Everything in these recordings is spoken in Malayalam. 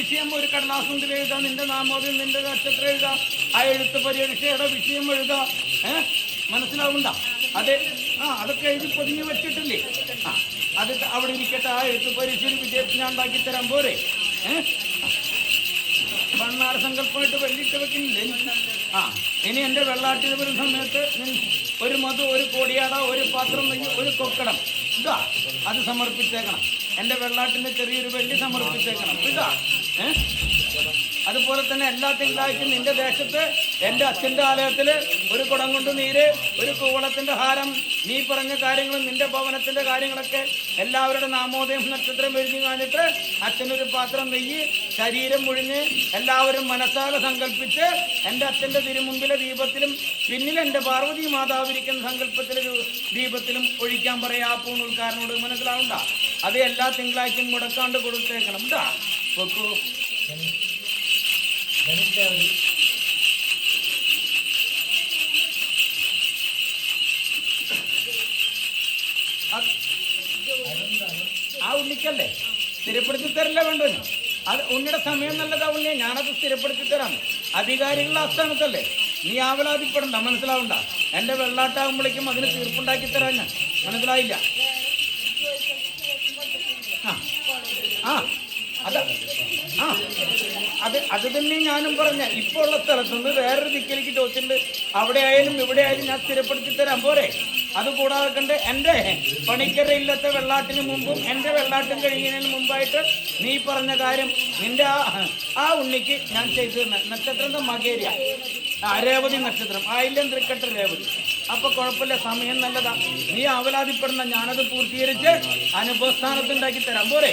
വിഷയം ഒരു കടലാസുണ്ടിൽ എഴുതാം നിന്റെ നാമോദയം നിന്റെ നക്ഷത്രം എഴുതാം ആ എഴുത്ത് പരീക്ഷയുടെ വിഷയം എഴുതാം. ഏ? മനസ്സിലാവണ്ട? അതെ. ആ അതൊക്കെ എഴുതി പൊതിഞ്ഞ് വെച്ചിട്ടില്ലേ? ആ അത് അവിടെ ഇരിക്കട്ടെ ആ എഴുത്ത് പരീക്ഷയിൽ വിജയത്തിന് ഞാൻ ഉണ്ടാക്കി തരാൻ പോരെ. ഏഹ് മണ്ണാർ സങ്കല്പമായിട്ട് വെള്ളിട്ട് വെക്കുന്നില്ലേ? ആ ഇനി എന്റെ വെള്ളാട്ടിൽ വരുന്ന സമയത്ത് ഒരു മധു ഒരു കോടിയാട ഒരു പാത്രം നെയ്യ് ഒരു കൊക്കടം. ഇതാ അത് സമർപ്പിച്ചേക്കണം. എന്റെ വെള്ളാട്ടിന്റെ ചെറിയൊരു വെള്ളി സമർപ്പിച്ചേക്കണം. ഇതാ. അതുപോലെ തന്നെ എല്ലാ തിങ്കളാഴ്ചയും നിന്റെ ദേശത്ത് എന്റെ അച്ഛന്റെ ആലയത്തിൽ ഒരു കുടം കൊണ്ട് നീര് ഒരു കൂവളത്തിന്റെ ഹാരം നീ പറഞ്ഞ കാര്യങ്ങളും നിന്റെ ഭവനത്തിന്റെ കാര്യങ്ങളൊക്കെ എല്ലാവരുടെ നാമോദയം നക്ഷത്രം എഴുതി കാണിട്ട് അച്ഛനൊരു പാത്രം നെയ്യ് ശരീരം മുഴിഞ്ഞ് എല്ലാവരും മനസ്സാലെ സങ്കല്പിച്ച് എന്റെ അച്ഛന്റെ തിരുമുമ്പിലെ ദീപത്തിലും പിന്നിൽ എന്റെ പാർവതി മാതാവിരിക്കുന്ന സങ്കല്പത്തിലെ ദീപത്തിലും ഒഴിക്കാൻ പറയാ പൂണൂൽക്കാരനോട് മനസ്സിലാവണ്ട അത് എല്ലാ തിങ്കളാഴ്ചയും മുടക്കാണ്ട് കൊടുത്തേക്കണം. ഇതാ. അത് ആ ഉണ്ണിക്കല്ലേ? സ്ഥിരപ്പെടുത്തി തരല്ലേ വേണ്ടോ അത് ഉണ്ണിയുടെ സമയം നല്ലതാ ഉണ്ണിയെ. ഞാനത് സ്ഥിരപ്പെടുത്തി തരാം. അധികാരികളുടെ ആസ്ഥാനത്തല്ലേ? നീ ആവലാതിപ്പെടണ്ട മനസ്സിലാവണ്ട. എന്റെ വെള്ളാട്ടാകുമ്പോഴേക്കും അതിന് തീർപ്പുണ്ടാക്കി തരാൻ ഞാൻ. മനസ്സിലായില്ല? ആ. ആ. അത് ആ അത് അത് തന്നെ ഞാനും പറഞ്ഞ. ഇപ്പോൾ ഉള്ള സ്ഥലത്തുനിന്ന് വേറൊരു ദിക്കിലേക്ക് ചോദിച്ചിട്ടുണ്ട്. അവിടെ ആയാലും ഇവിടെ ആയാലും ഞാൻ സ്ഥിരപ്പെടുത്തി തരാം. പോരെ? അത് കൂടാതെ കണ്ട് എന്റെ പണിക്കര ഇല്ലാത്ത വെള്ളാട്ടിന് മുമ്പും എന്റെ വെള്ളാട്ടം കഴിയുന്നതിന് മുമ്പായിട്ട് നീ പറഞ്ഞ കാര്യം നിന്റെ ആ ആ ഉണ്ണിക്ക് ഞാൻ ചെയ്തു നക്ഷത്രം മകേരിയ. രേവതി നക്ഷത്രം. ആയില്യം തൃക്കട്ട രേവതി. അപ്പൊ കുഴപ്പമില്ല സമയം നല്ലതാ. നീ അവലാതിപ്പെടുന്ന ഞാനത് പൂർത്തീകരിച്ച് അനുഭവസ്ഥാനത്തുണ്ടാക്കി തരാം. പോരെ?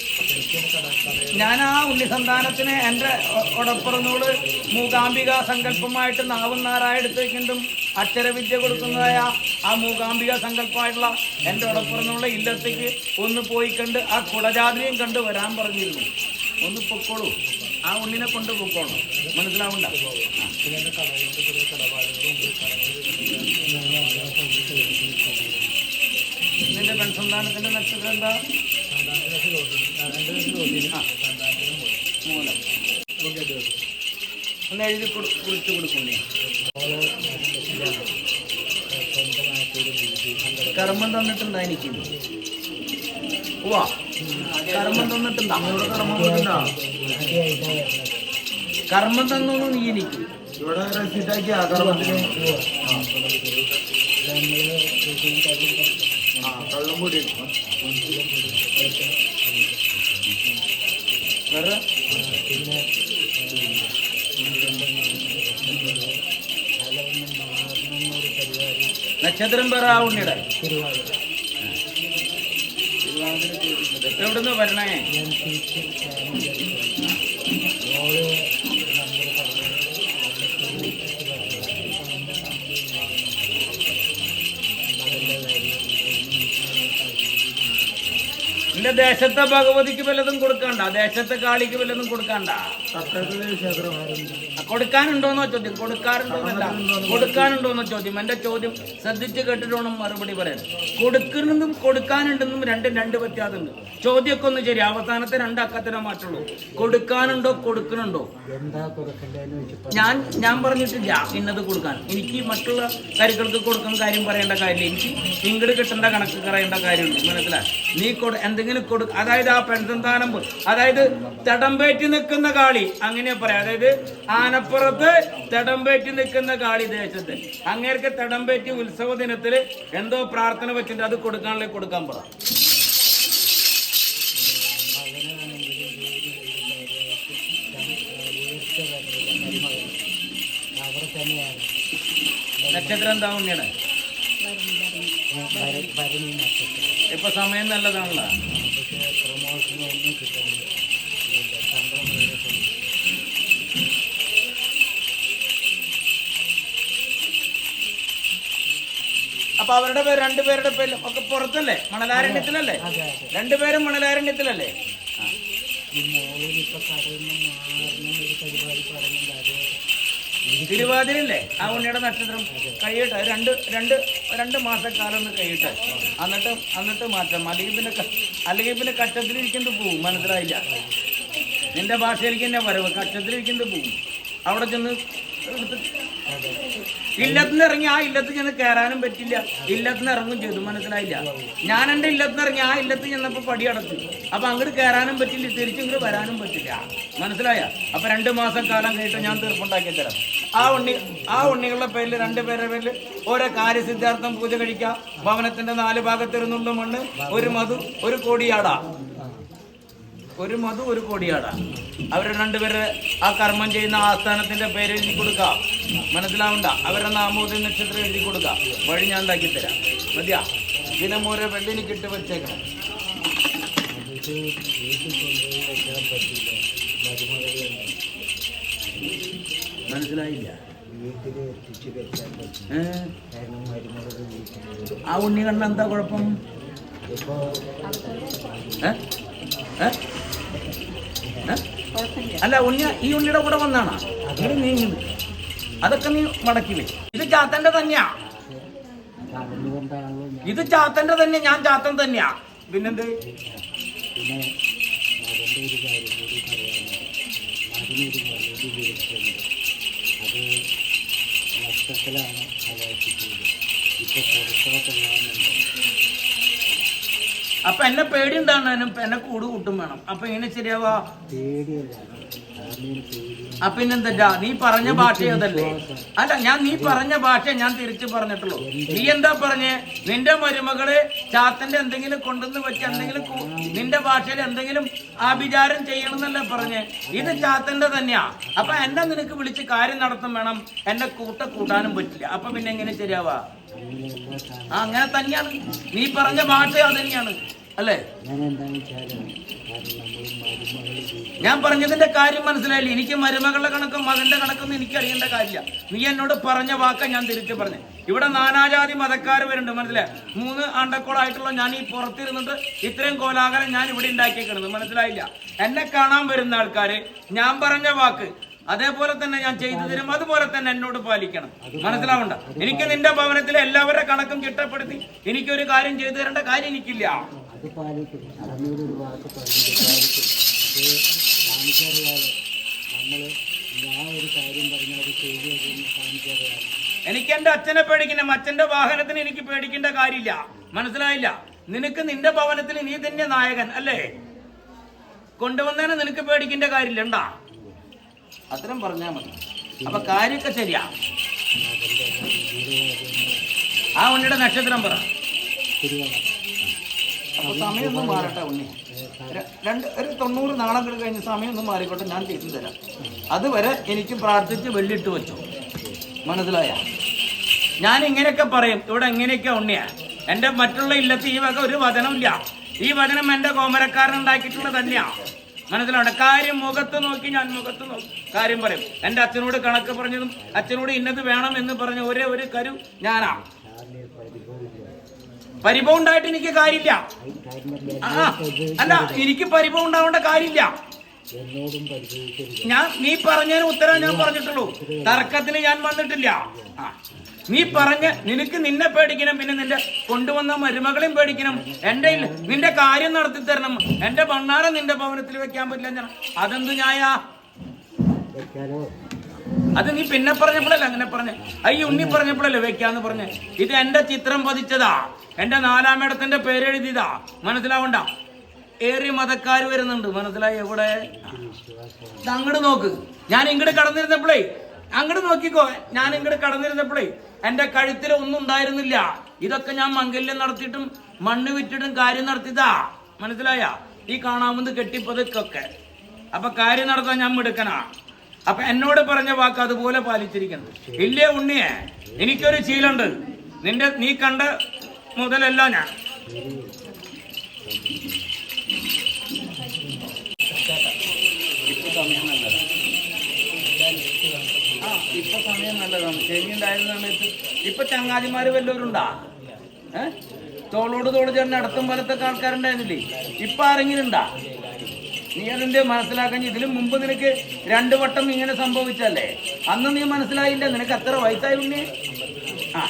ഞാൻ ആ ഉണ്ണിസന്താനത്തിന് എന്റെ ഒടപ്പുറന്നോട് മൂകാംബിക സങ്കല്പമായിട്ട് നാവുന്നാറായ എടുത്തേക്കൊണ്ടും അക്ഷരവിദ്യ കൊടുക്കുന്നതായ ആ മൂകാംബിക സങ്കല്പമായിട്ടുള്ള എന്റെ ഒടപ്പുറന്നുള്ള ഇല്ലത്തേക്ക് ഒന്ന് പോയി കണ്ട് ആ കുടജാതിയും കണ്ട് വരാൻ പറഞ്ഞിരുന്നു. ഒന്ന് പൊക്കോളൂ. ആ ഉണ്ണിനെ കൊണ്ട് പൊക്കോളൂ. മനസ്സിലാവണ്ട? നിന്റെ പെൺസന്താനത്തിന്റെ നക്ഷത്രം എന്താ? ഒന്ന് എഴുതി കുറിച്ച് കൊടുക്കുന്നേ. കർമ്മം തന്നിട്ടുണ്ടാ എനിക്ക്? കർമ്മം തന്നിട്ടുണ്ടാ? ഇവിടെ കർമ്മം തന്നിട്ടുണ്ടാ? കർമ്മം തന്നു നീ എനിക്ക്. ഇവിടെ റെസിറ്റാക്കി ആ കർമ്മത്തിന് ആ കള്ളം കൂടി വേറെ? നക്ഷത്രം പറ ആ ഉണ്ണിയുടെ. എവിടുന്ന് വരണേ? നിന്റെ ദേശത്തെ ഭഗവതിക്ക് വല്ലതും കൊടുക്കണ്ട? ദേശത്തെ കാളിക്ക് വല്ലതും കൊടുക്കണ്ട? കൊടുക്കാനുണ്ടോന്നോ ചോദ്യം. കൊടുക്കാറുണ്ടോന്നല്ല. കൊടുക്കാനുണ്ടോന്നോ ചോദ്യം. എന്റെ ചോദ്യം ശ്രദ്ധിച്ച് കേട്ടിട്ടോണം മറുപടി പറയാൻ. കൊടുക്കുന്നതും കൊടുക്കാനുണ്ടെന്നും രണ്ടും രണ്ട് വ്യത്യാസമുണ്ട്. ചോദ്യമൊക്കെ ഒന്ന് ശരി. അവസാനത്തെ രണ്ടക്കത്തിനെ മാറ്റുള്ളൂ. കൊടുക്കാനുണ്ടോ കൊടുക്കണുണ്ടോ എന്താ ഞാൻ ഞാൻ പറഞ്ഞിട്ടില്ല ഇന്നത് കൊടുക്കാൻ. എനിക്ക് മറ്റുള്ള കരുക്കൾക്ക് കൊടുക്കുന്ന കാര്യം പറയേണ്ട കാര്യമില്ല. എനിക്ക് ഇങ്ങോട്ട് കിട്ടേണ്ട കണക്ക് പറയേണ്ട കാര്യമുണ്ട്. മനസ്സിലായി? നീ കൊടു എന്തെങ്കിലും കൊടു അതായത് ആ പെൺസന്താനം അതായത് തടംപേറ്റി നിൽക്കുന്ന കാളി. അങ്ങനെ പറയാം. അതായത് ആനപ്പുറത്ത് തടംപേറ്റി നിൽക്കുന്ന കാളി ദേശത്ത് അങ്ങേർക്ക് തടംപേറ്റി ഉത്സവ ദിനത്തിൽ എന്തോ പ്രാർത്ഥന വെച്ചിട്ട് അത് കൊടുക്കാനുള്ള കൊടുക്കാൻ പറ. നക്ഷത്രം എന്താ ഉണ്ണിയുടെ? ഭരണി നക്ഷത്രം ഇപ്പൊ സമയം നല്ലതാണല്ലോ. കിട്ടുന്നില്ല ഇല്ല, ശമ്പളം. അപ്പൊ അവരുടെ പേര് രണ്ടുപേരുടെ പേര് ഒക്കെ പുറത്തല്ലേ? മണലാരണ്യത്തിലല്ലേ? അതെ അതെ. രണ്ടുപേരും മണലാരണ്യത്തിലല്ലേ? ആ. ഈ കടയിൽ നിന്ന് ഒരു പരിപാടി അത് തിരുവാതിരല്ലേ? ആ ഉണ്ണിയുടെ നക്ഷത്രം. കഴിയട്ടെ രണ്ട് രണ്ട് രണ്ട് മാസക്കാലം ഒന്ന് കഴിയട്ടെ എന്നിട്ട് എന്നിട്ട് മാറ്റാം അല്ലെങ്കിൽ പിന്നെ അല്ലെങ്കിൽ പിന്നെ കച്ചത്തിലിരിക്കുന്നത് പോവും. മനസ്സിലായില്ല. നിന്റെ ഭാഷയിലേക്ക് തന്നെ വരവ്. കച്ചത്തിലിരിക്കുന്നത് പോവും. അവിടെ ചെന്ന് ഇല്ലത്തിന് ഇറങ്ങി ആ ഇല്ലത്ത് ചെന്ന് കയറാനും പറ്റില്ല. ഇല്ലത്തുനിന്ന് ഇറങ്ങും ചെയ്തു. മനസ്സിലായില്ല. ഞാൻ എന്റെ ഇല്ലത്തുനിന്ന് ഇറങ്ങി ആ ഇല്ലത്ത് ചെന്നപ്പോൾ പടി അടച്ചു. അപ്പൊ അങ്ങോട്ട് കയറാനും പറ്റില്ല. തിരിച്ചിങ്ങോട്ട് വരാനും പറ്റില്ല. മനസ്സിലായ? അപ്പൊ രണ്ട് മാസം കാലം കഴിഞ്ഞിട്ട് ഞാൻ തീർപ്പുണ്ടാക്കി തരാം. ആ ഉണ്ണി ആ ഉണ്ണികളുടെ പേരിൽ രണ്ടുപേരുടെ പേരിൽ ഓരോ കാര്യസിദ്ധാർത്ഥം പൂജ കഴിക്കാം. ഭവനത്തിന്റെ നാല് ഭാഗത്തിരുന്നുള്ള മണ്ണ് ഒരു മധു ഒരു കോടിയാട. ഒരു മധു ഒരു കോടിയാട. അവർ രണ്ടുപേരെ ആ കർമ്മം ചെയ്യുന്ന ആസ്ഥാനത്തിന്റെ പേര് എഴുതി കൊടുക്കാം. മനസ്സിലാവണ്ട? അവരുടെ നാമോദയ നക്ഷത്രം എഴുതി കൊടുക്കാം. വഴി ഞാൻ ഉണ്ടാക്കി തരാം. മതിയാ? ദിനം ഓരോ വെള്ളിന് കിട്ടി വീട്ടിൽ ആ ഉണ്ണി കണ്ണ എന്താ കുഴപ്പം? അല്ല ഉണ്ണി ഈ ഉണ്ണിയുടെ കൂടെ വന്നാണ്? അങ്ങനെ നീങ്ങുന്നു അതൊക്കെ നീ മടക്കി വെ. ഇത് ചാത്തന്റെ തന്നെയാ. ഇത് ചാത്തന്റെ തന്നെ ഞാൻ ചാത്തൻ തന്നെയാ. പിന്നെന്ത്? പിന്നെ അത് നഷ്ടത്തിലാണ് കലാശിക്കുന്നത് ഇപ്പൊ പുറത്തോട്ടുള്ള അപ്പൊ എന്നെ പേടി ഉണ്ടാകാനും എന്നെ കൂട് കൂട്ടും വേണം. അപ്പൊ എങ്ങനെ ശരിയാവാ? പേടിയല്ല. ആ പിന്നെന്താ? നീ പറഞ്ഞ ഭാഷ അതല്ലേ? അല്ല ഞാൻ നീ പറഞ്ഞ ഭാഷ ഞാൻ തിരിച്ചു പറഞ്ഞിട്ടുള്ളൂ. നീ എന്താ പറഞ്ഞേ? നിന്റെ മരുമകൾ ചാത്തന്റെ എന്തെങ്കിലും കൊണ്ടുവന്ന് വെച്ച് എന്തെങ്കിലും നിന്റെ ഭാഷയിൽ എന്തെങ്കിലും ആഭിചാരം ചെയ്യണമെന്നല്ലേ പറഞ്ഞ്? ഇത് ചാത്തന്റെ തന്നെയാ. അപ്പൊ എന്നെ നിനക്ക് വിളിച്ച് കാര്യം നടത്തും വേണം. എന്നെ കൂട്ട കൂട്ടാനും പറ്റില്ല. അപ്പൊ പിന്നെ എങ്ങനെ ശരിയാവാ? ആ അങ്ങനെ തന്നെയാണ്. നീ പറഞ്ഞ ഭാഷ അത് തന്നെയാണ്. അല്ലേ? ഞാൻ പറഞ്ഞതിന്റെ കാര്യം മനസ്സിലായില്ല. എനിക്ക് മരുമകളുടെ കണക്കും മകന്റെ കണക്കും എനിക്ക് അറിയേണ്ട കാര്യമില്ല. നീ എന്നോട് പറഞ്ഞ വാക്ക ഞാൻ തിരിച്ചു പറഞ്ഞു. ഇവിടെ നാനാജാതി മതക്കാർ വരുന്നുണ്ട് മനസ്സിലായി? മൂന്ന് ആണ്ടക്കോളായിട്ടുള്ള ഞാൻ ഈ പുറത്തിരുന്നിട്ട് ഇത്രയും കോലാഹലം ഞാൻ ഇവിടെ ഉണ്ടാക്കിയേക്കണത്. മനസ്സിലായില്ല? എന്നെ കാണാൻ വരുന്ന ആൾക്കാര് ഞാൻ പറഞ്ഞ വാക്ക് അതേപോലെ തന്നെ ഞാൻ ചെയ്തു തരും അതുപോലെ തന്നെ എന്നോട് പാലിക്കണം. മനസ്സിലാവണ്ട? എനിക്ക് നിന്റെ ഭവനത്തിലെ എല്ലാവരുടെ കണക്കും ചിട്ടപ്പെടുത്തി എനിക്കൊരു കാര്യം ചെയ്തു തരേണ്ട കാര്യം എനിക്കില്ല. അത് കാണിക്കറിയാലോ നമ്മൾ ഞാൻ ഒരു കാര്യം പറഞ്ഞാൽ അത് ചെയ്തു തരുമെന്ന് കാണിക്കറിയാലോ എനിക്ക് എന്റെ അച്ഛനെ പേടിക്കണം അച്ഛന്റെ വാഹനത്തിന് എനിക്ക് പേടിക്കേണ്ട കാര്യമില്ല. മനസ്സിലായില്ല? നിനക്ക് നിന്റെ ഭവനത്തിൽ നീ തന്നെ നായകൻ അല്ലേ? കൊണ്ടുവന്നേനെ നിനക്ക് പേടിക്കേണ്ട കാര്യമില്ല ഉണ്ടാ? അത്രയും പറഞ്ഞാ മതി. അപ്പൊ കാര്യമൊക്കെ ശരിയാ. ആ ഉണ്ണിയുടെ നക്ഷത്രം പറ. തിരുവല്ല അപ്പൊ സമയമൊന്നും മാറട്ടെ ഉണ്ണി. രണ്ട് ഒരു തൊണ്ണൂറ് നാളങ്ങൾ കഴിഞ്ഞ് സമയമൊന്നും മാറിക്കോട്ടെ ഞാൻ ചെയ്തു തരാം. അതുവരെ എനിക്ക് പ്രാർത്ഥിച്ച് വെള്ളിട്ട് വെച്ചു. മനസ്സിലായ? ഞാൻ ഇങ്ങനെയൊക്കെ പറയും. ഇവിടെ എങ്ങനെയൊക്കെ ഉണ്ണിയാ. എന്റെ മറ്റുള്ള ഇല്ലത്ത് ഈ വക ഒരു വചനമില്ല ഈ വചനം എന്റെ കോമരക്കാരൻ ഉണ്ടാക്കിയിട്ടുള്ളത് തന്നെയാ. മനസ്സിലാണ് കാര്യം മുഖത്ത് നോക്കി ഞാൻ മുഖത്ത് നോക്കി. കാര്യം പറയും. എന്റെ അച്ഛനോട് കണക്ക് പറഞ്ഞതും അച്ഛനോട് ഇന്നത് വേണം എന്ന് പറഞ്ഞ ഒരേ ഒരു കരു ഞാനാ. സാറിന് പരിഭവമില്ല പരിഭവം ഉണ്ടായിട്ട് എനിക്ക് കാര്യമില്ല. അല്ല എനിക്ക് പരിഭവം ഉണ്ടാവേണ്ട കാര്യമില്ല. ഞാൻ നീ പറഞ്ഞതിന് ഉത്തരം ഞാൻ പറഞ്ഞിട്ടുള്ളൂ. തർക്കത്തിന് ഞാൻ വന്നിട്ടില്ല. നീ പറഞ്ഞ നിനക്ക് നിന്നെ പേടിക്കണം പിന്നെ നിന്റെ കൊണ്ടുവന്ന മരുമകളെയും പേടിക്കണം. എന്റെ നിന്റെ കാര്യം നടത്തി തരണം എന്റെ ഭണ്ണാരം നിന്റെ ഭവനത്തിൽ വെക്കാൻ പറ്റില്ല അതെന്ത് ഞായാ അത് നീ പിന്നെ പറഞ്ഞപ്പോഴല്ലേ അങ്ങനെ പറഞ്ഞേ? അയ്യ ഉണ്ണി പറഞ്ഞപ്പോഴല്ലേ വെക്കാന്ന് പറഞ്ഞേ? ഇത് എന്റെ ചിത്രം പതിച്ചതാ. എന്റെ നാലാമിടത്തിന്റെ പേരെഴുതിയതാ മനസ്സിലാവണ്ട? ഏറി മതക്കാർ വരുന്നുണ്ട്. മനസ്സിലായി എവിടെ? അങ്ങട് അങ്ങോട്ട് നോക്ക്. ഞാൻ ഇങ്ങോട്ട് കടന്നിരുന്നപ്പോഴേ അങ്ങോട്ട് നോക്കിക്കോ. ഞാൻ ഇങ്ങോട്ട് കടന്നിരുന്നപ്പോഴേ എന്റെ കഴുത്തിൽ ഒന്നും ഉണ്ടായിരുന്നില്ല. ഇതൊക്കെ ഞാൻ മംഗല്യം നടത്തിയിട്ടും മണ്ണ് വിറ്റിട്ടും കാര്യം നടത്തിയതാ. മനസ്സിലായ? ഈ കാണാമെന്ന് കെട്ടിപ്പതുക്കൊക്കെ. അപ്പൊ കാര്യം നടത്താൻ ഞാൻ മിടുക്കനാ. അപ്പൊ എന്നോട് പറഞ്ഞ വാക്ക് അതുപോലെ പാലിച്ചിരിക്കണം. ഇല്ലേ ഉണ്ണിയെ? എനിക്കൊരു ശീലുണ്ട് നിന്റെ നീ കണ്ട മുതലല്ല ഞാൻ. ഇപ്പൊ സമയം നല്ലതാണ്. ശനി ഉണ്ടായിരുന്ന സമയത്ത് ഇപ്പൊ ചങ്ങാതിമാര് വല്ലവരുണ്ടാ? ഏഹ് തോളോട് തോൾ ചേർന്ന് അടുത്തും വലത്തൊക്കെ ആൾക്കാരുണ്ടായിരുന്നില്ലേ? ഇപ്പൊ ആരെങ്കിലും ഉണ്ടാ? നീ അതിന്റെ മനസ്സിലാക്കാൻ ഇതിനു മുമ്പ് നിനക്ക് രണ്ടു വട്ടം ഇങ്ങനെ സംഭവിച്ചല്ലേ? അന്ന് നീ മനസ്സിലായില്ല. നിനക്ക് അത്ര വയസ്സായി ഉണ്ണി? ആ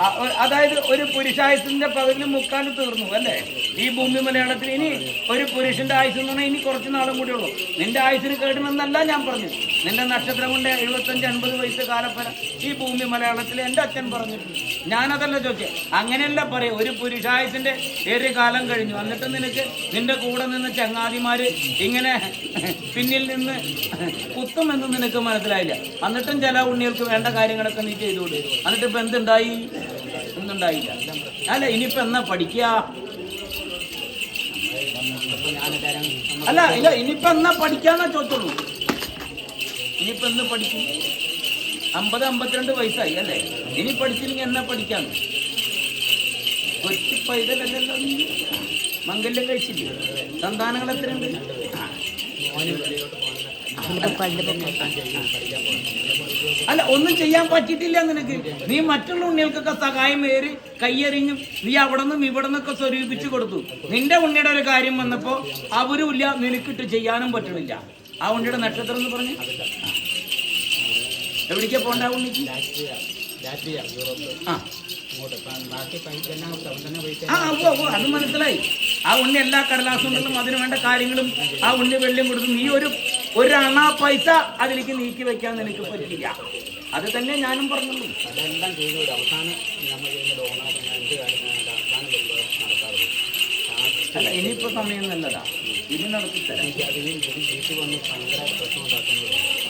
ആ, അതായത് ഒരു പുരുഷായുസിന്റെ പകുതി മുക്കാൽ തീർന്നു അല്ലേ? ഈ ഭൂമി മലയാളത്തിൽ ഇനി ഒരു പുരുഷന്റെ ആയുസ് എന്ന് പറഞ്ഞാൽ ഇനി കുറച്ച് നാളും കൂടി ഉള്ളൂ. നിന്റെ ആയുസിന് കേടുമെന്നല്ല ഞാൻ പറഞ്ഞു നിന്റെ നക്ഷത്രം കൊണ്ട് എഴുപത്തഞ്ച് അൻപത് വയസ്സ് കാലപ്പര ഈ ഭൂമി മലയാളത്തിൽ എന്റെ അച്ഛൻ പറഞ്ഞിട്ടുണ്ട്. ഞാനതല്ല ചോദിച്ചത് അങ്ങനെയല്ല പറയും. ഒരു പുരുഷായുസിന്റെ ഏറെ കാലം കഴിഞ്ഞു. എന്നിട്ട് നിനക്ക് നിന്റെ കൂടെ നിന്ന് ചങ്ങാതിമാര് ഇങ്ങനെ പിന്നിൽ നിന്ന് കുത്തുമെന്ന് നിനക്ക് മനസ്സിലായില്ല. എന്നിട്ടും ചില ഉണ്ണികൾക്ക് വേണ്ട കാര്യങ്ങളൊക്കെ നീ ചെയ്തുകൊണ്ട് എന്നിട്ട് ഇപ്പൊ എന്തുണ്ടായി? ഒന്നുണ്ടായില്ല. അല്ല ഇനിയിപ്പോ എന്നാ പഠിക്കുക? അല്ല ഇല്ല ഇനിയിപ്പോ എന്നാ പഠിക്കാന്നാ ചോദിച്ചുള്ളൂ ഇനിയിപ്പോ എന്ന് പഠിക്കും അമ്പത് അമ്പത്തിരണ്ട് വയസ്സായി അല്ലേ? ഇനി പഠിച്ചില്ലെങ്കിൽ എന്നാ പഠിക്കാന്ന് കൊച്ചു പൈതലല്ലല്ലോ നീ മംഗല്യം കഴിച്ചില്ല? സന്താനങ്ങൾ എത്രയുണ്ട്? ആ. അല്ല ഒന്നും ചെയ്യാൻ പറ്റിയിട്ടില്ല നിനക്ക്. നീ മറ്റുള്ള ഉണ്ണികൾക്കൊക്കെ സഹായം ഏറി കയ്യെറിഞ്ഞും നീ അവിടെ നിന്നും ഇവിടെ നിന്നൊക്കെ സ്വരൂപിച്ചു കൊടുത്തു. നിന്റെ ഉണ്ണിയുടെ ഒരു കാര്യം വന്നപ്പോ അവരും ഇല്ല നിനക്കിട്ട് ചെയ്യാനും പറ്റുന്നില്ല ആ ഉണ്ണിയുടെ നക്ഷത്രം എന്ന് പറഞ്ഞു? എവിടേക്കാ പോണ്ട ഉണ്ണിക്ക്? ആ. ആ അത് മനസ്സിലായി. ആ ഉണ്ണി എല്ലാ കടലാസുണ്ടെന്നും അതിനു വേണ്ട കാര്യങ്ങളും ആ ഉണ്ണി വെള്ളിയും കൊടുത്തു. നീ ഒരു ഒരു അണ പൈസ അതിലേക്ക് നീക്കി വെക്കാൻ നിനക്ക് പറ്റില്ല. അത് തന്നെ ഞാനും പറഞ്ഞു അതെല്ലാം ചെയ്തു അവസാനം നമ്മൾ അല്ല ഇനിയിപ്പോ സമയം നല്ലതാ. ഇനി നടത്തിത്തരാം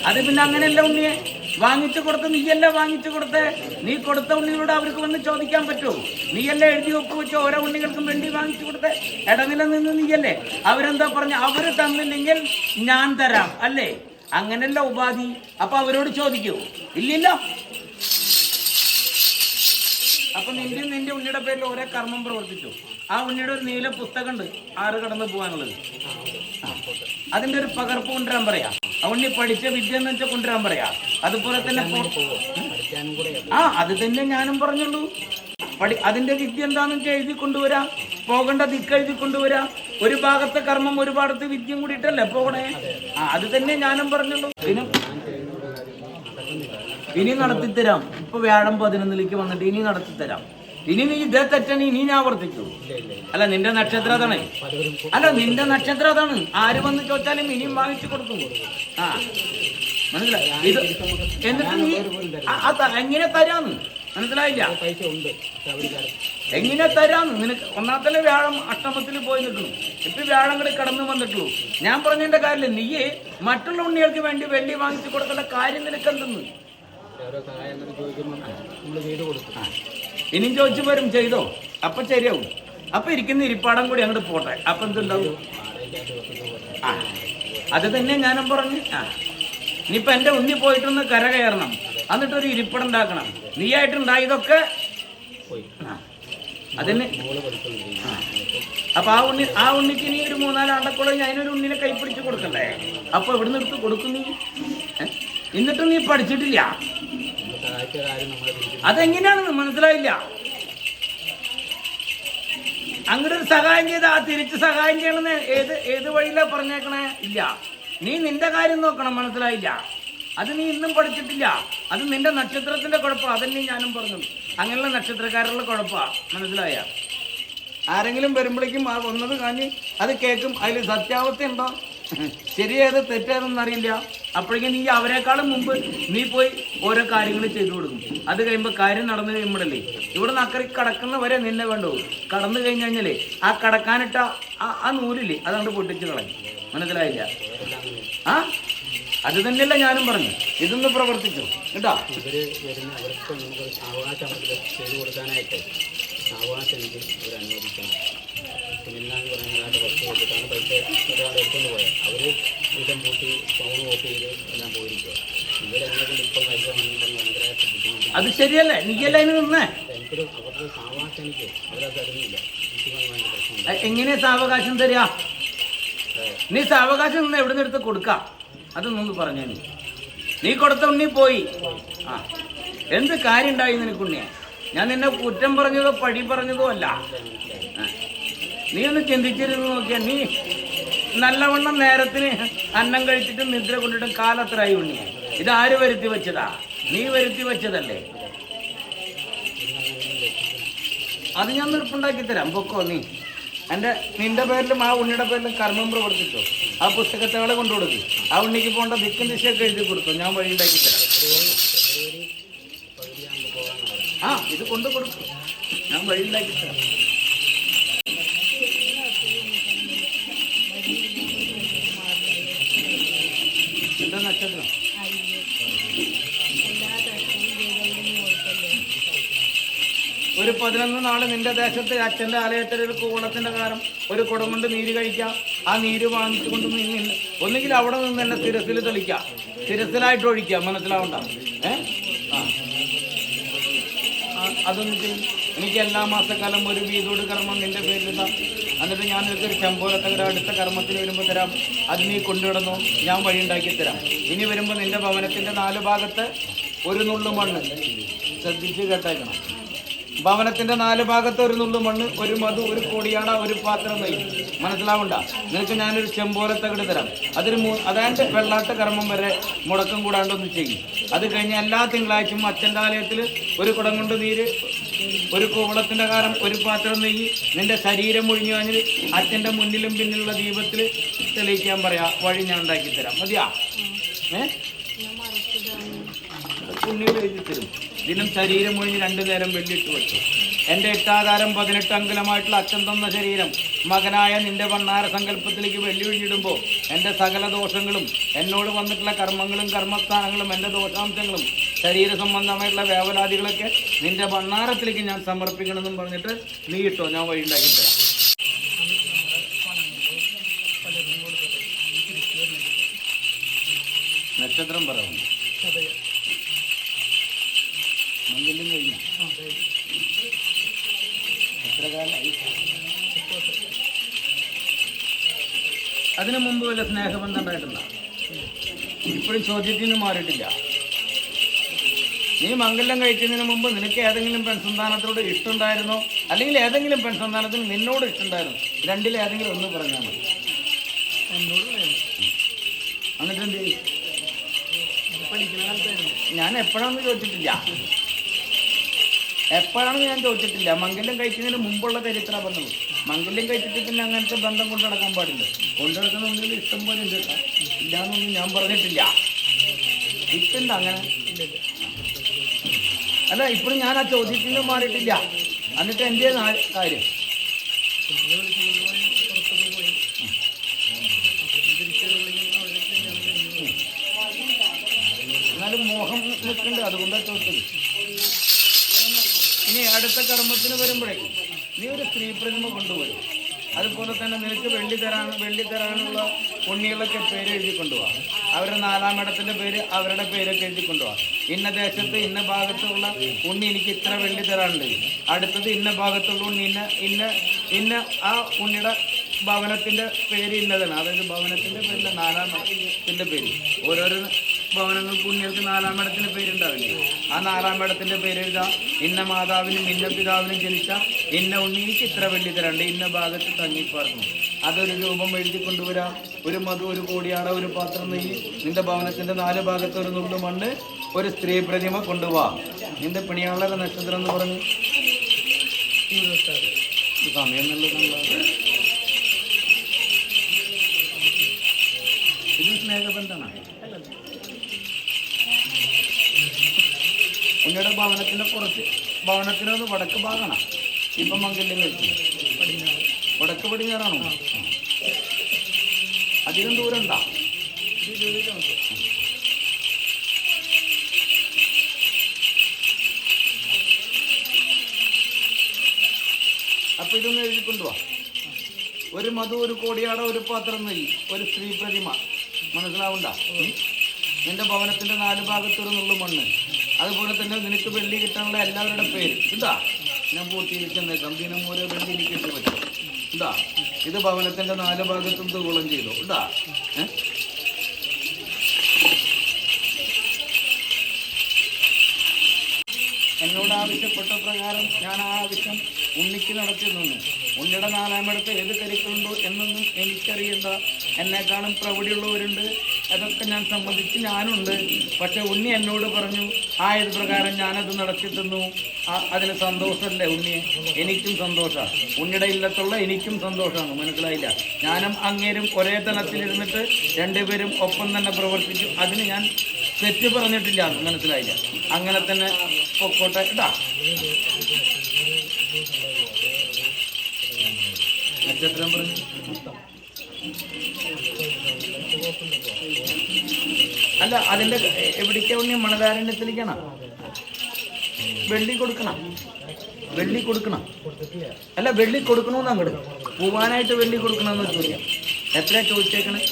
അത് പിന്നെ അങ്ങനെയല്ല ഉണ്ണിയെ. വാങ്ങിച്ചു കൊടുത്ത് നീയല്ല വാങ്ങിച്ചു കൊടുത്ത്? നീ കൊടുത്ത ഉണ്ണികളോട് അവർക്ക് വന്ന് ചോദിക്കാൻ പറ്റുമോ നീയല്ലേ എഴുതി ഒപ്പ് വെച്ച് ഓരോ ഉണ്ണികൾക്കും വേണ്ടി വാങ്ങിച്ചു കൊടുത്ത്? ഇടനില നിന്ന് നീയല്ലേ? അവരെന്താ പറഞ്ഞ? അവർ തന്നില്ലെങ്കിൽ ഞാൻ തരാം അല്ലേ? അങ്ങനല്ല ഉപാധി. അപ്പൊ അവരോട് ചോദിക്കൂ. ഇല്ലില്ല. അപ്പൊ നിന്റെ നിന്റെ ഉണ്ണിയുടെ പേരിൽ ഓരോ കർമ്മം പ്രവർത്തിച്ചു. ആ ഉണ്ണിയുടെ ഒരു നീല പുസ്തകമുണ്ട്. ആറ് കടന്നു പോകാനുള്ളത്. ആ. അതിന്റെ ഒരു പകർപ്പ് കൊണ്ടുവരാൻ പറയാ. ആ ഈ പഠിച്ച വിദ്യ എന്ന് വെച്ചാൽ കൊണ്ടുവരാൻ പറയാ. അതുപോലെ തന്നെ കൂടെ ആ അത് തന്നെ ഞാനും പറഞ്ഞുള്ളൂ. പഠി അതിന്റെ വിദ്യ എന്താണെന്ന് വെച്ചാൽ എഴുതി കൊണ്ടുവരാം. പോകേണ്ട ദിക്ക് എഴുതി കൊണ്ടുവരാം. ഒരു ഭാഗത്തെ കർമ്മം ഒരു ഭാഗത്ത് വിദ്യയും കൂടിയിട്ടല്ലേ പോകണേ? ആ അത് തന്നെ ഞാനും പറഞ്ഞുള്ളൂ. ഇനി ഇനി നടത്തിത്തരാം. ഇപ്പൊ വ്യാഴം പതിനൊന്നിലേക്ക് വന്നിട്ട് ഇനി നടത്തിത്തരാം. ഇനി നീ ഇതേ തെറ്റണി നീ ഞാൻ ആവർത്തിക്കൂ. അല്ല നിന്റെ നക്ഷത്രം അതാണ്. അല്ല നിന്റെ നക്ഷത്രം അതാണ്. ആര് വന്ന് ചോദിച്ചാലും ഇനിയും വാങ്ങിച്ചു കൊടുക്കും. ആ. മനസ്സിലായി? ഇത് എന്നിട്ട് നീ എങ്ങനെ തരാന്ന്? മനസ്സിലായില്ല? എങ്ങനെ തരാന്ന്? നിനക്ക് ഒന്നാമത്തെ വ്യാഴം അഷ്ടമത്തിൽ പോയി നിൽക്കുന്നു. ഇപ്പൊ വ്യാഴം കൂടി കടന്നു വന്നിട്ടുള്ളൂ. ഞാൻ പറഞ്ഞതിന്റെ കാര്യമില്ല. നീ മറ്റുള്ള ഉണ്ണികൾക്ക് വേണ്ടി വെള്ളി വാങ്ങിച്ചു കൊടുക്കേണ്ട കാര്യം നിനക്ക് എന്തെന്ന് ഓരോ ചോദിക്കുമ്പോൾ നമ്മൾ ചെയ്തു കൊടുക്കും. ഇനിയും ചോദിച്ചു വരും ചെയ്തോ? അപ്പൊ ശരിയാവും. അപ്പൊ ഇരിക്കുന്ന ഇരിപ്പാടം കൂടി അങ്ങോട്ട് പോട്ടെ. അപ്പൊ എന്തുണ്ടാവും? ആ. അത് തന്നെ ഞാനും പറഞ്ഞു. ആ. ഇനിയിപ്പൊ എന്റെ ഉണ്ണി പോയിട്ടൊന്ന് കര കയറണം. എന്നിട്ടൊരു ഇരിപ്പിടം ഉണ്ടാക്കണം. നീയായിട്ടുണ്ടായതൊക്കെ ആയിട്ട് ഉണ്ടായതൊക്കെ അതിന് അപ്പൊ ആ ഉണ്ണി ആ ഉണ്ണിക്ക് ഇനി ഒരു മൂന്നാലാണ്ടക്കോളം ഞാൻ ഒരു ഉണ്ണിനെ കൈപ്പിടിച്ച് കൊടുക്കണ്ടേ? അപ്പൊ എവിടെ നിന്ന് എടുത്ത് കൊടുക്കും നീ? എന്നിട്ടും നീ പഠിച്ചിട്ടില്ല? അതെങ്ങനെയാണെന്ന് മനസ്സിലായില്ല. അങ്ങനെ ഒരു സഹായം ചെയ്ത് ആ തിരിച്ച് സഹായം ചെയ്യണമെന്ന് ഏത് ഏത് വഴിയിലാ പറഞ്ഞേക്കണേ? ഇല്ല. നീ നിന്റെ കാര്യം നോക്കണം മനസ്സിലായില്ല. അത് നീ ഇന്നും പഠിച്ചിട്ടില്ല. അത് നിന്റെ നക്ഷത്രത്തിന്റെ കുഴപ്പം. അതന്നെ ഞാനും പറഞ്ഞു. അങ്ങനെയുള്ള നക്ഷത്രക്കാരുള്ള കുഴപ്പമാണ് മനസ്സിലായ? ആരെങ്കിലും വരുമ്പോഴേക്കും വന്നത് കാണി അത് കേൾക്കും. അതിൽ സത്യാവസ്ഥ ഉണ്ടോ? ശരിയേത് തെറ്റേതെന്ന് അറിയില്ല. അപ്പോഴേക്കും നീ അവരെക്കാളും മുമ്പ് നീ പോയി ഓരോ കാര്യങ്ങൾ ചെയ്തു കൊടുക്കും. അത് കഴിയുമ്പോൾ കാര്യം നടന്നു കഴിയുമ്പോഴല്ലേ? ഇവിടെ നിന്ന് അക്കറി കടക്കുന്നവരെ നിന്നെ വേണ്ടു കടന്നു കഴിഞ്ഞു കഴിഞ്ഞാലേ ആ കടക്കാനിട്ട ആ- നൂലില്ലേ? അതങ്ങോട്ട് പൊട്ടിച്ച് കളഞ്ഞു. മനസ്സിലായില്ല? ആ? അത് തന്നെയല്ല ഞാനും പറഞ്ഞു. ഇതൊന്ന് പ്രവർത്തിച്ചു. കേട്ടോ? ഇവർ സാവകാശം ചെയ്തു കൊടുക്കാനായിട്ട് കുഞ്ഞിനാന്ന് പറഞ്ഞ ഒരാളുടെ വസ്തു കൊടുത്തിട്ടാണ് പൈസ ഒരാൾ എടുത്തുകൊണ്ട് പോയത് അവർ വീട്ടം പൂട്ടി ഫോൺ ഓഫ് ചെയ്ത് എല്ലാം പോയിരിക്കുക ഇവരെന്തെങ്കിലും ഇപ്പം പൈസ പറഞ്ഞ് ഭയങ്കരമായിട്ട് ബുദ്ധിമുട്ടി അത് ശരിയല്ല? എനിക്കല്ല അതിന് നിന്നേ? എനിക്കൊരു അവരുടെ സാവകാശം എനിക്ക് അവരത് അറിഞ്ഞില്ല. എനിക്ക് ഭയങ്കര എങ്ങനെയാ സാവകാശം തരിക നീ സാവകാശം നിന്ന് എവിടെ നിന്ന് എടുത്ത് കൊടുക്കാം? അതൊന്നൊന്ന് പറഞ്ഞു നീ. നീ കൊടുത്ത ഉണ്ണി പോയി. ആ. എന്ത് കാര്യം ഉണ്ടായി നിനക്ക് ഉണ്ണിയെ? ഞാൻ നിന്നെ കുറ്റം പറഞ്ഞതോ പഴി പറഞ്ഞതോ അല്ല. നീ ഒന്ന് ചിന്തിച്ചിരുന്ന് നോക്കിയാൽ നീ നല്ലവണ്ണം നേരത്തിന് അന്നം കഴിച്ചിട്ടും നിദ്ര കൊണ്ടിട്ട് കാലത്രയായി ഇത് ആര് വരുത്തി വെച്ചതാ? നീ വരുത്തി വെച്ചതല്ലേ? അത് ഞാൻ നിർപ്പുണ്ടാക്കി തരാം. പൊക്കോ നീ. എന്റെ നിന്റെ പേരിലും ആ ഉണ്ണിയുടെ പേരിലും കർമ്മം പ്രവർത്തിച്ചോ. ആ പുസ്തകത്തെ കൊണ്ടു കൊടുത്തു ആ ഉണ്ണിക്ക് പോകേണ്ട ദിക്കും ദിശയൊക്കെ എഴുതി കൊടുത്തു. ഞാൻ വഴി ഉണ്ടാക്കി തരാം. ആ ഇത് കൊണ്ടു കൊടുക്കും ഞാൻ വഴി ഉണ്ടാക്കി തരാം. നക്ഷത്രം. ഒരു പതിനൊന്ന് നാൾ നിന്റെ ദേശത്ത് അച്ഛന്റെ ആലയത്തിൽ ഒരു കൂടത്തിന്റെ കാലം ഒരു കുടം കൊണ്ട് നീര് കഴിക്കാം. ആ നീര് വാങ്ങിച്ചുകൊണ്ട് നീ നിന്ന് ഒന്നുകിൽ അവിടെ നിന്ന് തന്നെ തിരസിൽ തെളിക്കാം. തിരസിലായിട്ട് ഒഴിക്കാം മനസ്സിലാവണ്ട. ആ, ചെയ്യും. എനിക്ക് എല്ലാ മാസക്കാലം ഒരു വീതോട് കർമ്മം നിന്റെ ഇതാ എന്നിട്ട് ഞാൻ നിനക്കൊരു ചെമ്പോലത്തെ അടുത്ത കർമ്മത്തിന് വരുമ്പോൾ തരാം. അത് നീ കൊണ്ടുവിടുന്നു ഞാൻ വഴി ഉണ്ടാക്കി തരാം ഇനി വരുമ്പോൾ നിന്റെ ഭവനത്തിന്റെ നാല് ഭാഗത്ത് ഒരു നുള്ളു മണ്ണ്. ശ്രദ്ധിച്ച് കേട്ടേക്കണം. ഭവനത്തിന്റെ നാല് ഭാഗത്ത് ഒരു നുള്ളു മണ്ണ് ഒരു മധു ഒരു കോടിയാട ഒരു പാത്രം നെയ്യ് മനസ്സിലാവണ്ട? നിനക്ക് ഞാനൊരു ചെമ്പോലെ തകിട് തരാം. അതൊരു മൂ അതായത് വെള്ളാട്ട കർമ്മം വരെ മുടക്കം കൂടാണ്ടൊന്ന് ചെയ്യും. അത് കഴിഞ്ഞ് എല്ലാ തിങ്കളാഴ്ചയും അച്ഛന്റെ ആലയത്തിൽ ഒരു കുടം കൊണ്ട് നീര് ഒരു കോവളത്തിന്റെ കാലം ഒരു പാത്രം നെയ്യ് നിന്റെ ശരീരം ഒഴിഞ്ഞു കഴിഞ്ഞാൽ അച്ഛന്റെ മുന്നിലും പിന്നിലുള്ള ദീപത്തിൽ തെളിയിക്കാൻ പറയാ വഴി ഞാൻ ഉണ്ടാക്കി തരാം. മതിയാ? ഏ? തരും. ദിനം ശരീരം ഒഴിഞ്ഞ് രണ്ടു നേരം വെള്ളിട്ട് വെച്ചു. എന്റെ എട്ടാധാരം പതിനെട്ട് അങ്കുലമായിട്ടുള്ള അച്ഛൻ തന്ന ശരീരം മകനായ നിന്റെ വണ്ണാര സങ്കല്പത്തിലേക്ക് വെല്ലുവിളിയിടുമ്പോൾ എന്റെ സകല ദോഷങ്ങളും എന്നോട് വന്നിട്ടുള്ള കർമ്മങ്ങളും കർമ്മസ്ഥാനങ്ങളും എന്റെ ദോഷാംശങ്ങളും ശരീര സംബന്ധമായിട്ടുള്ള വേവലാദികളൊക്കെ നിന്റെ ഭണ്ണാരത്തിലേക്ക് ഞാൻ സമർപ്പിക്കണമെന്നും പറഞ്ഞിട്ട് നീ ഇട്ടോ? ഞാൻ വഴി ഉണ്ടാക്കി തരാം. നക്ഷത്രം പറയുന്നു അതിനു മുമ്പ് വല്ല സ്നേഹബന്ധം ഉണ്ടായിട്ടില്ല ഇപ്പോഴും ചോദ്യത്തിൽ നിന്ന് മാറിയിട്ടില്ല. നീ മംഗല്യം കഴിക്കുന്നതിന് മുമ്പ് നിനക്ക് ഏതെങ്കിലും പെൺസന്താനത്തോട് ഇഷ്ടമുണ്ടായിരുന്നോ? അല്ലെങ്കിൽ ഏതെങ്കിലും പെൺസന്താനത്തിന് നിന്നോട് ഇഷ്ടമുണ്ടായിരുന്നു? രണ്ടിൽ ഏതെങ്കിലും ഒന്ന് പറഞ്ഞാൽ മതി. എന്നിട്ട് ഞാൻ എപ്പോഴാണെന്ന് ചോദിച്ചിട്ടില്ല. എപ്പോഴാണെന്ന് ഞാൻ ചോദിച്ചിട്ടില്ല. മംഗല്യം കഴിക്കുന്നതിന് മുമ്പുള്ള ചരിത്ര ബന്ധം മംഗല്യം കഴിച്ചിട്ട് പിന്നെ അങ്ങനത്തെ ബന്ധം കൊണ്ടു നടക്കാൻ പാടില്ല. കൊണ്ടു നടക്കുന്ന ഇഷ്ടം പോലെ ഉണ്ട് ഇല്ലാന്നൊന്നും ഞാൻ പറഞ്ഞിട്ടില്ല. ഇപ്പുണ്ട് അങ്ങനെ? അല്ല ഇപ്പോഴും ഞാൻ ആ ചോദ്യത്തിൽ നിന്ന് മാറിയിട്ടില്ല. എന്നിട്ട് എന്റെ കാര്യം. എന്നാലും മോഹം നിൽക്കുന്നുണ്ട് അതുകൊണ്ടാണ് ചോദിച്ചത്. ഇനി അടുത്ത കർമ്മത്തിന് വരുമ്പോഴേ നീ ഒരു സ്ത്രീ പ്രതിമ കൊണ്ടുവരും. അതുപോലെ തന്നെ നിനക്ക് വെള്ളി തരാൻ വെള്ളി തരാനുള്ള ഉണ്ണികളൊക്കെ പേര് എഴുതി കൊണ്ടുപോകാം അവരുടെ നാലാം ഇടത്തിന്റെ പേര് അവരുടെ പേരൊക്കെ എഴുതി കൊണ്ടുപോകാം ഇന്ന ദേശത്ത് ഇന്ന ഭാഗത്തുള്ള ഉണ്ണി എനിക്ക് ഇത്ര വെള്ളി തരാനുണ്ട് അടുത്തത് ഇന്ന ഭാഗത്തുള്ള ഉണ്ണി ഇന്ന ഇന്ന ഇന്ന ആ ഉണ്ണിയുടെ ഭവനത്തിന്റെ പേര് ഇന്നതാണ്. അതായത് ഭവനത്തിന്റെ പേരില്ല നാലാം ഇടത്തിന്റെ പേര്. ഓരോരോ ഭവനങ്ങൾക്ക് പുണ്യർക്ക് നാലാം മേടത്തിന്റെ പേരുണ്ടാവില്ലേ? ആ നാലാം ഇടത്തിന്റെ പേര് എഴുതാം ഇന്ന മാതാവിനും ഇന്ന പിതാവിനും ജനിച്ച ഇന്ന ഉണ്ണി ചിത്ര വെള്ളി തരണ്ട് ഇന്ന ഭാഗത്ത് തങ്ങിപ്പാർക്കും അതൊരു രൂപം എഴുതി കൊണ്ടുവരാം. ഒരു മധു ഒരു കോടിയാട ഒരു പാത്രം നെയ്യ്. നിന്റെ ഭവനത്തിന്റെ നാല് ഭാഗത്ത് ഒരു നുള്ളു മണ്ണ് ഒരു സ്ത്രീ പ്രതിമ കൊണ്ടുപോവാ നിന്റെ പിണിയാളുടെ നക്ഷത്രം എന്ന് പറഞ്ഞു സമയം നല്ലതാണ് ഇത് സ്നേഹബന്ധമാണ്. ഉണ്ണിയുടെ ഭവനത്തിന്റെ കുറച്ച് ഭവനത്തിനൊന്ന് വടക്ക് ഭാഗമാണ് ഇപ്പം മംഗല്യം കഴിച്ചു വടക്ക് പടിഞ്ഞാറാണോ. അധികം ദൂരം ഉണ്ടാ അപ്പൊ ഇതൊന്ന് എഴുതിക്കൊണ്ടുവാ ഒരു മധു ഒരു കോടിയാട ഒരു പാത്രം നെയ്യ് ഒരു സ്ത്രീ പ്രതിമ. മനസ്സിലാവണ്ട? നിന്റെ ഭവനത്തിന്റെ നാല് ഭാഗത്തൊരു നുള്ളു മണ്ണ്. അതുപോലെ തന്നെ നിനക്ക് വെള്ളി കിട്ടാനുള്ള എല്ലാവരുടെ പേര്. ഇതാ. ഞാൻ പൂർത്തീകരിച്ചേക്കാം കമ്പീനം മൂലം വെള്ളി എനിക്ക് പറ്റും ഇതാ. ഇത് ഭവനത്തിന്റെ നാല് ഭാഗത്തും തൂകുളം ചെയ്തു. ഏ? എന്നോട് ആവശ്യപ്പെട്ട പ്രകാരം ഞാൻ ആ ആവശ്യം ഉണ്ണിക്ക് നടത്തി നിന്നു ഉണ്ണിയുടെ നാലാമടുത്ത് ഏത് കരുക്കളുണ്ടോ എന്നൊന്നും എനിക്കറിയണ്ട. എന്നെക്കാളും പ്രൗഢിയുള്ളവരുണ്ട്. അതൊക്കെ ഞാൻ സമ്മതിച്ച് ഞാനുണ്ട്. പക്ഷെ ഉണ്ണി എന്നോട് പറഞ്ഞു ആ ഇത് പ്രകാരം ഞാനത് നടത്തി തന്നു അതിന് സന്തോഷമല്ലേ ഉണ്ണിയെ എനിക്കും സന്തോഷമാണ് ഉണ്ണിയുടെ ഇല്ലത്തുള്ള എനിക്കും സന്തോഷമാണ് മനസ്സിലായില്ല? ഞാനും അങ്ങേരും ഒരേ തലത്തിലിരുന്നിട്ട് രണ്ടുപേരും ഒപ്പം തന്നെ പ്രവർത്തിച്ചു. അതിന് ഞാൻ തെറ്റ് പറഞ്ഞിട്ടില്ല മനസ്സിലായില്ല. അങ്ങനെ തന്നെ പൊക്കോട്ടെ. ഇതാ. നക്ഷത്രം പറഞ്ഞു? അല്ല അതിന്റെ എവിടേക്കാ ഉണ്ണി മണലാരണ്യത്തിലേക്കാണ്? വെള്ളി കൊടുക്കണം. വെള്ളി കൊടുക്കണം. അല്ല വെള്ളി കൊടുക്കണമെന്ന് അങ്ങോട്ട് പോവാനായിട്ട് വെള്ളി കൊടുക്കണമെന്ന് ചോദിക്കാം. എത്ര ചോദിച്ചേക്കണേ?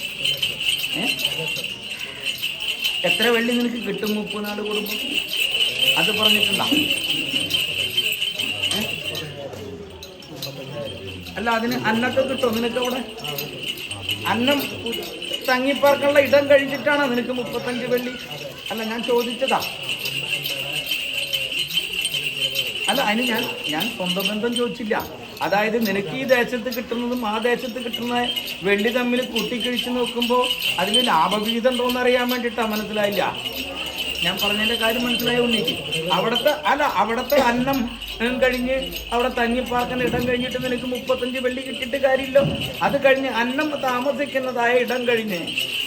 എത്ര വെള്ളി നിനക്ക് കിട്ടും മുപ്പത് നാട് കൂടുമ്പോൾ അത് പറഞ്ഞിട്ടുണ്ടോ? അല്ല അതിന് അന്നൊക്കെ കിട്ടും നിനക്ക് അവിടെ? അന്നം തങ്ങിപ്പാർക്കുള്ള ഇടം കഴിഞ്ഞിട്ടാണ് നിനക്ക് മുപ്പത്തഞ്ച് വെള്ളി? അല്ല ഞാൻ ചോദിച്ചതാ. അല്ല അതിന് ഞാൻ ഞാൻ സ്വന്തം ബന്ധം ചോദിച്ചില്ല. അതായത് നിനക്ക് ഈ ദേശത്ത് കിട്ടുന്നതും ആ ദേശത്ത് കിട്ടുന്ന വെള്ളി തമ്മിൽ കൂട്ടിക്കഴിച്ച് നോക്കുമ്പോൾ അതിന് ലാഭവിഹിതം ഉണ്ടോന്ന് അറിയാൻ വേണ്ടിയിട്ടാ മനസ്സിലായില്ല. ഞാൻ പറഞ്ഞതിന്റെ കാര്യം മനസ്സിലായ ഉണ്ണിക്ക്? അവിടുത്തെ അല്ല അവിടുത്തെ അന്നം കഴിഞ്ഞ് അവിടെ തങ്ങിപ്പാർക്കുന്ന ഇടം കഴിഞ്ഞിട്ട് നിനക്ക് മുപ്പത്തഞ്ച് വെള്ളി കിട്ടിയിട്ട് കാര്യമില്ലോ. അത് കഴിഞ്ഞ് അന്നം താമസിക്കുന്നതായ ഇടം കഴിഞ്ഞ്.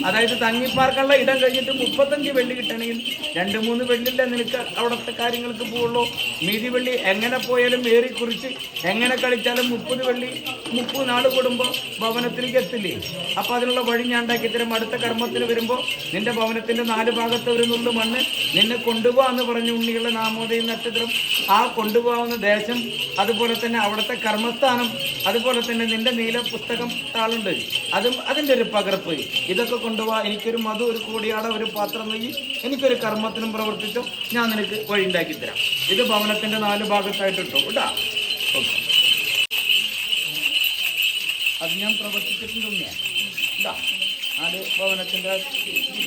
അതായത് തങ്ങിപ്പാർക്കുള്ള ഇടം കഴിഞ്ഞിട്ട് മുപ്പത്തഞ്ച് വെള്ളി കിട്ടണമെങ്കിൽ രണ്ട് മൂന്ന് വെള്ളില്ല നിനക്ക് അവിടുത്തെ കാര്യങ്ങൾക്ക് പോവുള്ളൂ. മീതി വെള്ളി എങ്ങനെ പോയാലും ഏറി കുറിച്ച് എങ്ങനെ കളിച്ചാലും മുപ്പത് വെള്ളി മുപ്പത് നാൾ കൂടുമ്പോൾ ഭവനത്തിലേക്ക് എത്തില്ലേ? അപ്പോൾ അതിനുള്ള വഴി ഞാൻ ഉണ്ടാക്കി തരും. അടുത്ത കർമ്മത്തിന് വരുമ്പോൾ നിന്റെ ഭവനത്തിന്റെ നാല് ഭാഗത്ത് ഒരു നുള്ളു മണ്ണ് നിന്നെ കൊണ്ടുപോകാന്ന് പറഞ്ഞു ഉണ്ണിയുള്ള നാമോദയം നക്ഷത്രം ആ കൊണ്ടുപോകാവുന്ന ദേശം അതുപോലെ തന്നെ അവിടുത്തെ കർമ്മസ്ഥാനം അതുപോലെ തന്നെ നിന്റെ നീല പുസ്തകം താളുണ്ട്. അതും അതിന്റെ ഒരു പകർപ്പ്. ഇതൊക്കെ കൊണ്ടുപോവാ എനിക്കൊരു മധു ഒരു കൂടിയാട ഒരു പാത്രം നെയ്യ് എനിക്കൊരു കർമ്മത്തിനും പ്രവർത്തിച്ചോ ഞാൻ നിനക്ക് വഴി ഉണ്ടാക്കി തരാം. ഇത് ഭവനത്തിന്റെ നാല് ഭാഗത്തായിട്ടിട്ടോ കേട്ടാ. ഓക്കെ. അത് ഞാൻ പ്രവർത്തിച്ചിട്ടുണ്ട് ഞാൻ നാല് ഭവനത്തിന്റെ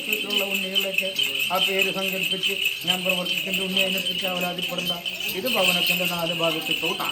ചുറ്റുള്ള ഉണ്ണികളിലൊക്കെ ആ പേര് സങ്കല്പിച്ച് ഞാൻ പ്രവർത്തിക്കേണ്ട ഉണ്ണി അതിനെപ്പറ്റി അവരാതിപ്പെടേണ്ട ഇത് ഭവനത്തിന്റെ നാല് ഭാഗത്ത് തോട്ടാ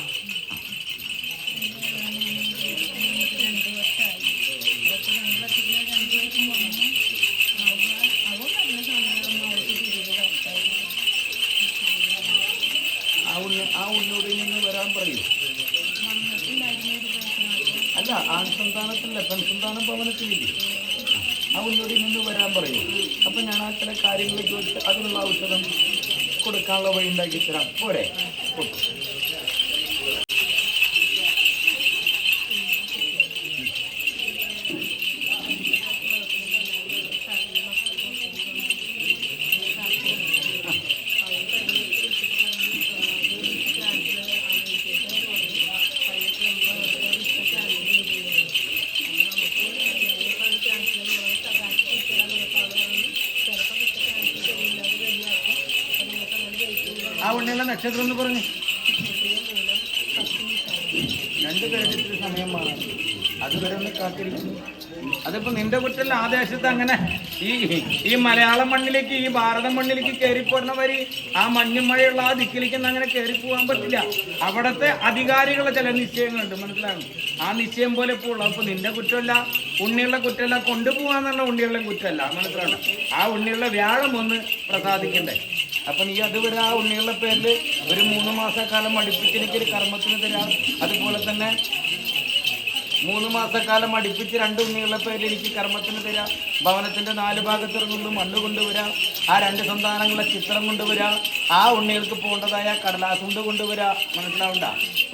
ഉന്നോട് നിന്ന് വരാൻ പറയും. അപ്പം ഞാൻ ആ ചില കാര്യങ്ങൾ ചോദിച്ച് അതിനുള്ള ഔഷധം കൊടുക്കാനുള്ള വഴി ഉണ്ടാക്കി തരാം. പോരെ? ദേശത്ത് അങ്ങനെ ഈ ഈ മലയാളം മണ്ണിലേക്ക് ഈ ഭാരത മണ്ണിലേക്ക് കയറിപ്പോരുന്ന വരി ആ മഞ്ഞും മഴയുള്ള ആ ദിക്കിലേക്ക് അങ്ങനെ കയറി പോകാൻ പറ്റില്ല. അവിടുത്തെ അധികാരികളുടെ ചില നിശ്ചയങ്ങളുണ്ട് മനസ്സിലാകും ആ നിശ്ചയം പോലെ പോകുള്ളൂ അപ്പൊ നിന്റെ കുറ്റമല്ല ഉണ്ണിയുള്ള കുറ്റമല്ല കൊണ്ടുപോകാന്നുള്ള ഉണ്ണിയുള്ള കുറ്റമല്ല മനസ്സിലാണ് ആ ഉണ്ണിയുള്ള വ്യാഴം ഒന്ന് പ്രസാദിക്കണ്ടേ? അപ്പൊ നീ അതുവരെ ആ ഉണ്ണികളുടെ പേരിൽ ഒരു മൂന്ന് മാസക്കാലം അടുപ്പിച്ചിരിക്കൊരു കർമ്മത്തിന് തരാം. അതുപോലെ തന്നെ മൂന്ന് മാസക്കാലം അടുപ്പിച്ച് രണ്ട് ഉണ്ണികളുടെ പേരിൽ എനിക്ക് കർമ്മത്തിന് തരാം. ഭവനത്തിന്റെ നാല് ഭാഗത്തിൽ നിന്ന് മണ്ണ് കൊണ്ടുവരാം. ആ രണ്ട് സന്താനങ്ങളുടെ ചിത്രം കൊണ്ടുവരാം. ആ ഉണ്ണികൾക്ക് പോകേണ്ടതായ കടലാസ് കൊണ്ട് കൊണ്ടുവരാം. മനസ്സിലാവണ്ട?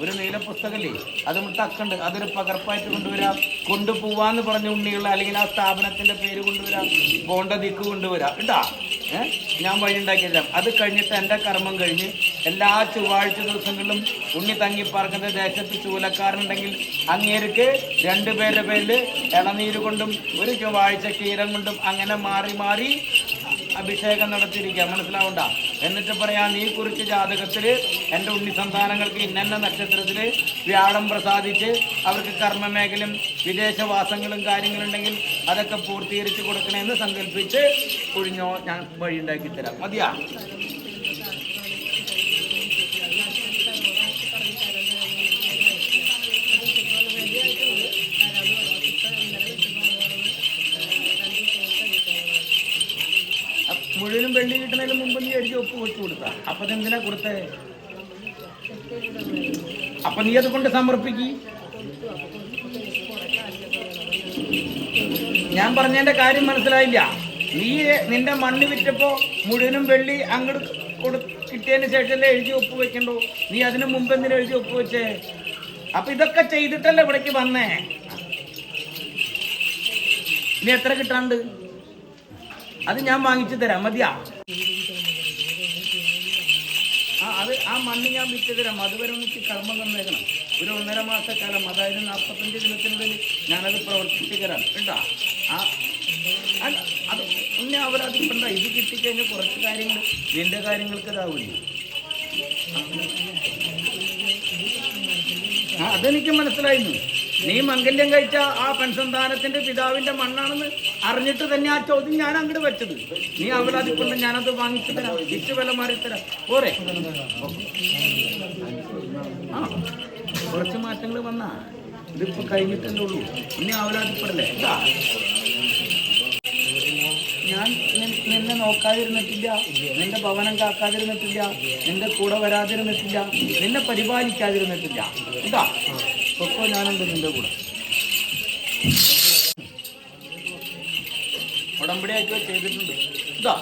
ഒരു നീല പുസ്തകല്ലേ? അത് തക്കുണ്ട്. അതൊരു പകർപ്പായിട്ട് കൊണ്ടുവരാം. കൊണ്ടുപോവാന്ന് പറഞ്ഞ ഉണ്ണികൾ അല്ലെങ്കിൽ ആ സ്ഥാപനത്തിന്റെ പേര് കൊണ്ടുവരാം. പോണ്ട ദിക്ക് കൊണ്ടുവരാം. കേട്ടാ ഏഹ് ഞാൻ വഴി ഉണ്ടാക്കിയതരാം അത് കഴിഞ്ഞിട്ട് എന്റെ കർമ്മം കഴിഞ്ഞ് എല്ലാ ചൊവ്വാഴ്ച ദിവസങ്ങളിലും ഉണ്ണി തങ്ങിപ്പാർക്കുന്ന ദേശത്ത് ചൂലക്കാരുണ്ടെങ്കിൽ അങ്ങേർക്ക് രണ്ടുപേരുടെ പേരിൽ ഇളനീര് കൊണ്ടും ഒരു ചൊവ്വാഴ്ച ക്ഷീരം കൊണ്ടും അങ്ങനെ മാറി മാറി അഭിഷേകം നടത്തിയിരിക്കുക. മനസ്സിലാവണ്ട? എന്നിട്ട് പറയാം നീ കുറിച്ച് ജാതകത്തിൽ എന്റെ ഉണ്ണി സന്താനങ്ങൾക്ക് ഇന്നെന്ന നക്ഷത്രത്തിൽ വ്യാഴം പ്രസാദിച്ച് അവർക്ക് കർമ്മമേഖലയും വിദേശവാസങ്ങളും കാര്യങ്ങളുണ്ടെങ്കിൽ അതൊക്കെ പൂർത്തീകരിച്ച് കൊടുക്കണമെന്ന് സങ്കല്പിച്ച് കുഴിഞ്ഞോ ഞാൻ വഴി ഉണ്ടാക്കി തരാം മതിയാ? ഒപ്പ് വെച്ച് കൊടുത്ത അപ്പൊ എന്തിനാ കൊടുത്തേ? അപ്പൊ നീ അത് കൊണ്ട് സമർപ്പിക്കി. ഞാൻ പറഞ്ഞതിന്റെ കാര്യം മനസ്സിലായില്ല. നീ നിന്റെ മണ്ണ് വിറ്റപ്പോ മുഴുവനും വെള്ളി അങ്ങോട്ട് കൊടു കിട്ടിയതിന് ശേഷമല്ലേ എഴുതി ഒപ്പ് വെക്കണ്ടോ. നീ അതിനു മുമ്പ് എന്തിനാ എഴുതി ഒപ്പ് വെച്ചേ? അപ്പൊ ഇതൊക്കെ ചെയ്തിട്ടല്ലേ ഇവിടേക്ക് വന്നേ? ഇനി എത്ര കിട്ടാണ്ട് അത് ഞാൻ വാങ്ങിച്ചു തരാം. മതിയാ ആ അത് ആ മണ്ണ് ഞാൻ വിറ്റ് തരാം അതുവരെ ഒന്ന് കർമ്മം തന്നേക്കണം. ഒരു ഒന്നര മാസക്കാലം. അതായത് നാൽപ്പത്തഞ്ച് ദിനത്തിനുള്ളിൽ ഞാനത് പ്രവർത്തിച്ചു തരാം കേട്ടോ ആ അത് പിന്നെ അവരത് ഇപ്പണ്ട ഇത് കിട്ടിക്കഴിഞ്ഞാൽ കുറച്ച് കാര്യങ്ങൾ നിന്റെ കാര്യങ്ങൾക്ക് ഇതാവില്ലേ അതെനിക്ക് മനസ്സിലായിരുന്നു നീ മംഗല്യം കഴിച്ച ആ പെൺസന്താനത്തിന്റെ പിതാവിന്റെ മണ്ണാണെന്ന് അറിഞ്ഞിട്ട് തന്നെ ആ ചോദ്യം ഞാൻ അങ്ങോട്ട് വെച്ചത്. നീ അവിടെ അതിക്കൊണ്ട് ഞാനത് വാങ്ങിച്ചു തരാം. തിരിച്ചു വില മാറി തരാം. പോരെ. ആ കുറച്ച് മാറ്റങ്ങൾ വന്നാ ഇതിപ്പോ കഴിഞ്ഞിട്ടല്ലേ ഉള്ളൂ. ഇനി അവലാതിപ്പെടല്ലേ ഇതാ. ഞാൻ നിന്നെ നോക്കാതിരുന്നിട്ടില്ല. നിന്റെ ഭവനം കാക്കാതിരുന്നിട്ടില്ല. നിന്റെ കൂടെ വരാതിരുന്നിട്ടില്ല. നിന്നെ പരിപാലിക്കാതിരുന്നിട്ടില്ല. ഇതാ. ഇപ്പൊ ഞാനുണ്ട് നിന്റെ കൂടെ. ഉടമ്പടിയൊക്കെ ചെയ്തിട്ടുണ്ട്. ഇതാ.